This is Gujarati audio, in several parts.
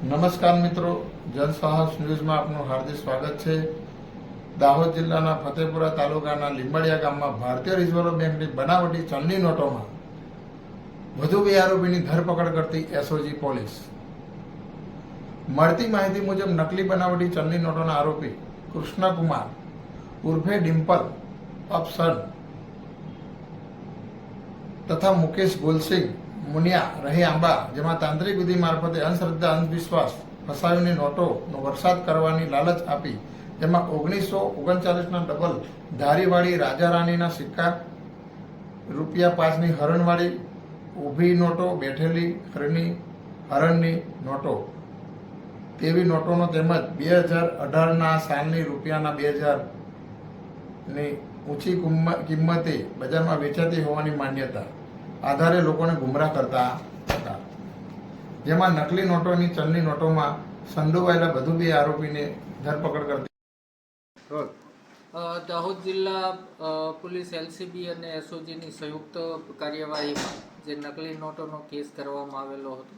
નમસ્કાર મિત્રો. જનસાહસ ન્યૂઝમાં આપનું હાર્દિક સ્વાગત છે. દાહોદ જિલ્લાના ફતેપુરા તાલુકાના લીંબડિયા ગામમાં ભારતીય રિઝર્વ બેંકની બનાવટી ચલણી નોટોમાં વધુ બે આરોપીની ધરપકડ કરતી એસઓજી પોલીસ. મળતી માહિતી મુજબ નકલી બનાવટી ચલણી નોટોના આરોપી કૃષ્ણકુમાર ઉર્ફે ડિમ્પલ અપસન તથા મુકેશ ગુલસિંહ મુનિયા, રહી આંબા, જેમાં તાંત્રિક વિધિ મારફતે અંધશ્રદ્ધા, અંધવિશ્વાસ ફસાવીની નોટોનો વરસાદ કરવાની લાલચ આપી, જેમાં ઓગણીસો ઓગણચાલીસના ડબલ ધારીવાળી રાજા રાણીના સિક્કા, રૂપિયા પાંચની હરણવાળી ઊભી નોટો, બેઠેલી હરણી હરણની નોટો. તેવી નોટોનો તેમજ બે હજાર અઢારના સાલની રૂપિયાના બે હજારની ઊંચી કિંમતે બજારમાં વેચાતી હોવાની માન્યતા. આધારે લોકોને ગુમરાહ કરતા હતા. જેમાં નકલી નોટોની ચલણી નોટોમાં સંડોવાયેલા વધુ બે આરોપીને ધરપકડ કરતી દાહોદ જિલ્લા પોલીસ એલસીબી અને એસઓજીની સંયુક્ત કાર્યવાહીમાં જે નકલી નોટોનો કેસ કરવામાં આવેલો હતો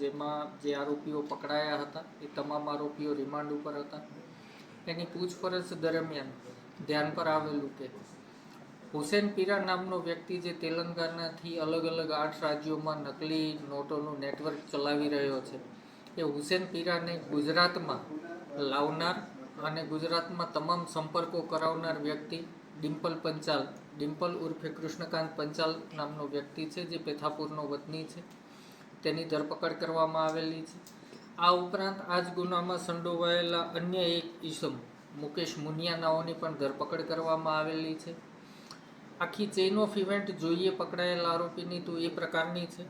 જેમાં જે આરોપીઓ પકડાયા હતા એ તમામ આરોપીઓ રિમાન્ડ ઉપર હતા. એની પૂછપરછ દરમિયાન ધ્યાન પર આવેલું કે હુસેન પીરા નામનો વ્યક્તિ જે તેલંગાનાથી અલગ અલગ આઠ રાજ્યોમાં નકલી નોટોનું નેટવર્ક ચલાવી રહ્યો છે. એ હુસેન પીરાને ગુજરાતમાં લાવનાર અને ગુજરાતમાં તમામ સંપર્કો કરાવનાર વ્યક્તિ ડિમ્પલ પંચાલ, ડિમ્પલ ઉર્ફે કૃષ્ણકાંત પંચાલ નામનો વ્યક્તિ છે જે પેથાપુરનો વતની છે. તેની ધરપકડ કરવામાં આવેલી છે. આ ઉપરાંત આ જ ગુનામાં સંડોવાયેલા અન્ય એક ઈસમ, મુકેશ મુનિયા નાઓની પણ ધરપકડ કરવામાં આવેલી છે. આખી ચેઇન ઓફ ઇવેન્ટ જોઈએ પકડાયેલા આરોપીની તો એ પ્રકારની છે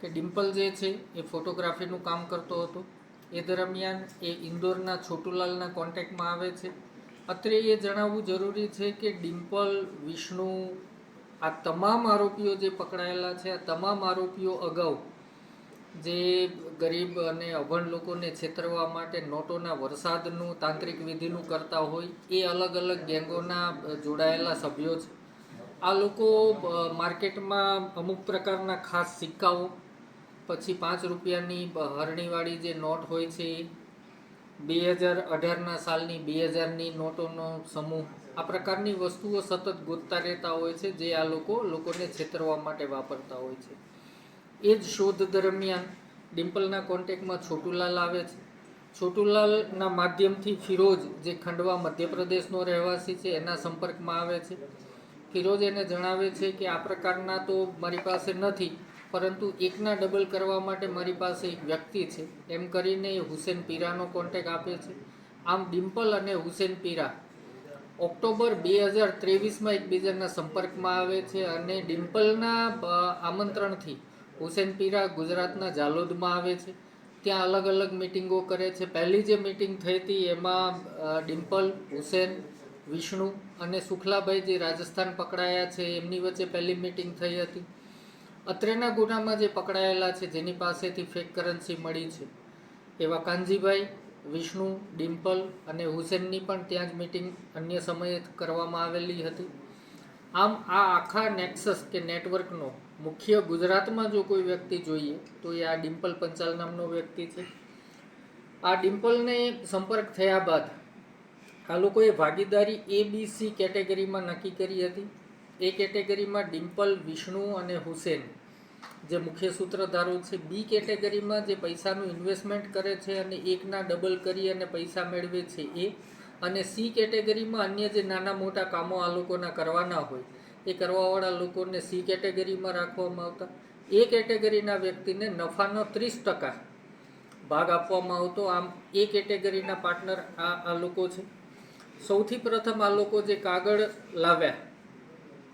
કે ડિમ્પલ જે છે એ ફોટોગ્રાફીનું કામ કરતો હતો. એ દરમિયાન એ ઇન્દોરના છોટુલાલના કોન્ટેક્ટમાં આવે છે. અત્રે એ જણાવવું જરૂરી છે કે ડિમ્પલ, વિષ્ણુ, આ તમામ આરોપીઓ જે પકડાયેલા છે, આ તમામ આરોપીઓ અગાઉ જે ગરીબ અને અભણ લોકોને છેતરવા માટે નોટોના વરસાદનું, તાંત્રિક વિધિનું કરતા હોય, એ અલગ અલગ ગેંગોના જોડાયેલા સભ્યો છે. આ લોકો માર્કેટમાં અમુક પ્રકારના ખાસ સિક્કાઓ, પછી પાંચ રૂપિયાની હરણીવાળી જે નોટ હોય છે, બે હજાર અઢારના સાલની બે હજારની નોટોનો સમૂહ, આ પ્રકારની વસ્તુઓ સતત ગોતતા રહેતા હોય છે, જે આ લોકો લોકોને છેતરવા માટે વાપરતા હોય છે. એ જ શોધ દરમિયાન ડિમ્પલના કોન્ટેક્ટમાં છોટુલાલ આવે છે. છોટુલાલના માધ્યમથી ફિરોજ, જે ખંડવા મધ્યપ્રદેશનો રહેવાસી છે, એના સંપર્કમાં આવે છે. ફિરોજ એને જણાવે છે કે આ પ્રકારના તો મારી પાસે નથી, પરંતુ એકના ડબલ કરવા માટે મારી પાસે એક વ્યક્તિ છે. એમ કરીને એ હુસેન પીરાનો કોન્ટેક આપે છે. આમ ડિમ્પલ અને હુસેન પીરા ઓક્ટોબર બે હજાર ત્રેવીસમાં એકબીજાના સંપર્કમાં આવે છે અને ડિમ્પલના આમંત્રણથી હુસેન પીરા ગુજરાતના જાલોદમાં આવે છે. ત્યાં અલગ અલગ મિટિંગો કરે છે. પહેલી જે મિટિંગ થઈ હતી એમાં ડિમ્પલ, હુસેન વિષ્ણુ અને સુખલાભાઈ જે રાજસ્થાન પકડાયા છે, એમની વચ્ચે પહેલી મિટિંગ થઈ હતી. અત્રેના ગુનામાં જે પકડાયેલા છે, જેની પાસેથી ફેક કરન્સી મળી છે. એવા કાનજીભાઈ, વિષ્ણુ, ડિમ્પલ અને હુસેનની પણ ત્યાં જ મિટિંગ અન્ય સમયે કરવામાં આવેલી હતી. આમ, આ આખા નેક્સસ કે નેટવર્કનો મુખ્ય ગુજરાતમાં જો કોઈ વ્યક્તિ જોઈએ, તો એ આ ડિમ્પલ પંચાલ નામનો વ્યક્તિ છે. આ ડિમ્પલને સંપર્ક થયા બાદ આ લોકોએ ભાગીદારી એ બી સી કેટેગરીમાં નક્કી કરી હતી. એ કેટેગરીમાં ડિમ્પલ, વિષ્ણુ અને હુસેન, જે મુખ્ય સૂત્રધારો છે. બી કેટેગરીમાં જે પૈસાનું ઇન્વેસ્ટમેન્ટ કરે છે અને એકના ડબલ કરી અને પૈસા મેળવે છે એ. અને સી કેટેગરીમાં અન્ય જે નાના મોટા કામો આ લોકોના કરવાના હોય, એ કરવાવાળા લોકોને સી કેટેગરીમાં રાખવામાં આવતા. એ કેટેગરીના વ્યક્તિને નફાનો ત્રીસ ટકા ભાગ આપવામાં આવતો. આમ, એ કેટેગરીના પાર્ટનર આ આ લોકો છે. સૌથી પ્રથમ આ લોકો જે કાગળ લાવ્યા,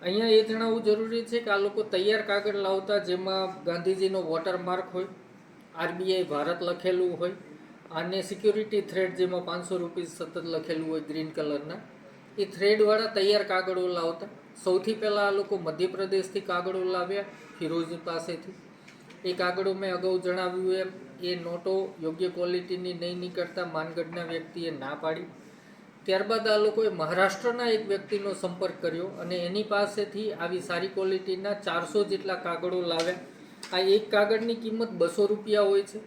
અહીંયા એ જણાવવું જરૂરી છે કે આ લોકો તૈયાર કાગળ લાવતા જેમાં ગાંધીજીનો વોટરમાર્ક હોય, આરબીઆઈ ભારત લખેલું હોય, અને સિક્યુરિટી થ્રેડ જેમાં પાંચસો રૂપિસ સતત લખેલું હોય ગ્રીન કલરના એ થ્રેડવાળા તૈયાર કાગળો લાવતા. સૌથી પહેલાં આ લોકો મધ્યપ્રદેશથી કાગળો લાવ્યા, ફિરોઝ પાસેથી. એ કાગળો મેં અગાઉ જણાવ્યું એમ, એ નોટો યોગ્ય ક્વોલિટીની નહીં નીકળતા, માનગઢના વ્યક્તિએ ના પાડી. ત્યારબાદ આ લોકોએ મહારાષ્ટ્રના એક વ્યક્તિનો સંપર્ક કર્યો અને એની પાસેથી આવી સારી ક્વોલિટીના ચારસો જેટલા કાગળો લાવ્યા. આ એક કાગળની કિંમત બસો રૂપિયા હોય છે.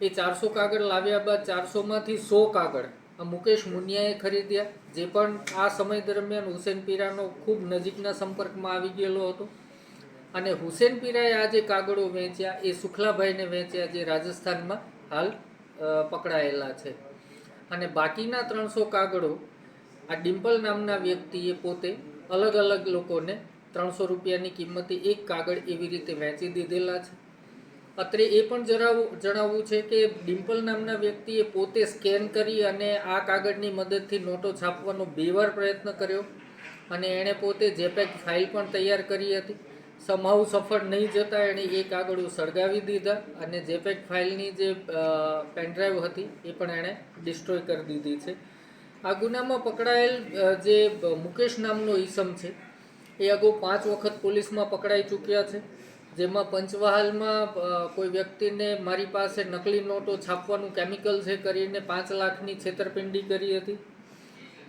એ ચારસો કાગળ લાવ્યા બાદ ચારસોમાંથી સો કાગળ આ મુકેશ મુનિયાએ ખરીદ્યા, જે પણ આ સમય દરમિયાન હુસેન પીરાનો ખૂબ નજીકના સંપર્કમાં આવી ગયેલો હતો. અને હુસેન પીરાએ આ જે કાગળો વેચ્યા, એ સુખલાભાઈને વેચ્યા, જે રાજસ્થાનમાં હાલ પકડાયેલા છે. અને બાકીના ત્રણસો કાગળો આ ડિમ્પલ નામના વ્યક્તિએ પોતે અલગ અલગ લોકોને ત્રણસો રૂપિયાની કિંમતે એક કાગળ એવી રીતે વહેંચી દીધેલા છે. અત્રે એ પણ જણાવવું જણાવવું છે કે ડિમ્પલ નામના વ્યક્તિએ પોતે સ્કેન કરી અને આ કાગળની મદદથી નોટો છાપવાનો બે વાર પ્રયત્ન કર્યો અને એણે પોતે જેપેક ફાઇલ પણ તૈયાર કરી હતી. સમાવ સફળ નહીં જતાં એણે એ કાગળો સળગાવી દીધા અને જેપેક ફાઇલની જે પેનડ્રાઈવ હતી એ પણ એણે ડિસ્ટ્રોય કરી દીધી છે. આ ગુનામાં પકડાયેલ જે મુકેશ નામનો ઈસમ છે, એ અગાઉ પાંચ વખત પોલીસમાં પકડાઈ ચૂક્યા છે. જેમાં પંચવહાલમાં કોઈ વ્યક્તિને મારી પાસે નકલી નોટો છાપવાનું કેમિકલ છે કરીને પાંચ લાખની છેતરપિંડી કરી હતી.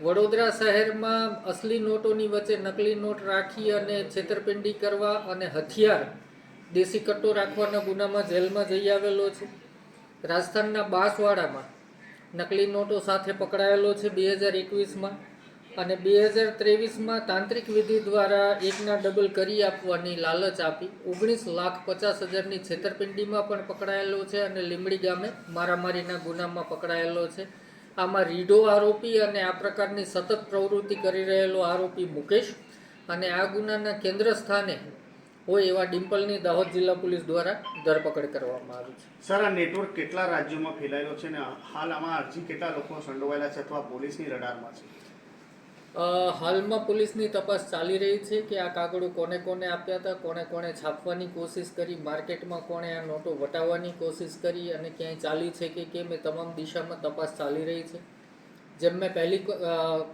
વડોદરા શહેરમાં અસલી નોટોની વચ્ચે નકલી નોટ રાખી અને છેતરપિંડી કરવા અને હથિયાર દેશી કટ્ટો રાખવાના ગુનામાં જેલમાં જઈ આવેલો છે. રાજસ્થાનના બાંસવાડામાં નકલી નોટો સાથે પકડાયેલો છે બે હજાર એકવીસમાં અને બે હજાર ત્રેવીસમાં તાંત્રિક વિધિ દ્વારા એકના ડબલ કરી આપવાની લાલચ આપી. ઓગણીસ લાખ પચાસ હજારની છેતરપિંડીમાં પણ પકડાયેલો છે અને લીંબડી ગામે મારામારીના ગુનામાં પકડાયેલો છે. આમાં રીઢો આરોપી અને આ પ્રકારની સતત પ્રવૃત્તિ કરી રહેલો આરોપી મુકેશ અને આ ગુનાના કેન્દ્ર સ્થાને હોય એવા ડિમ્પલની દાહોદ જિલ્લા પોલીસ દ્વારા ધરપકડ કરવામાં આવી છે. સર, આ નેટવર્ક કેટલા રાજ્યોમાં ફેલાયેલો છે ને હાલ આમાં અરજી કેટલા લોકો સંડોવાયેલા છે અથવા પોલીસની રડારમાં છે? હાલમાં પોલીસની તપાસ ચાલી રહી છે કે આ કાગળો કોને કોને આપ્યા હતા, કોને કોને છાપવાની કોશિશ કરી, માર્કેટમાં કોણે આ નોટો વટાવવાની કોશિશ કરી અને ક્યાંય ચાલી છે કે કેમ, એ તમામ દિશામાં તપાસ ચાલી રહી છે. જેમ મેં પહેલી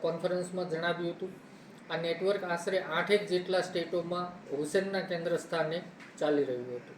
કોન્ફરન્સમાં જણાવ્યું હતું, આ નેટવર્ક આશરે આઠેક જેટલા સ્ટેટોમાં હુસેનના કેન્દ્ર સ્થાને ચાલી રહ્યું હતું.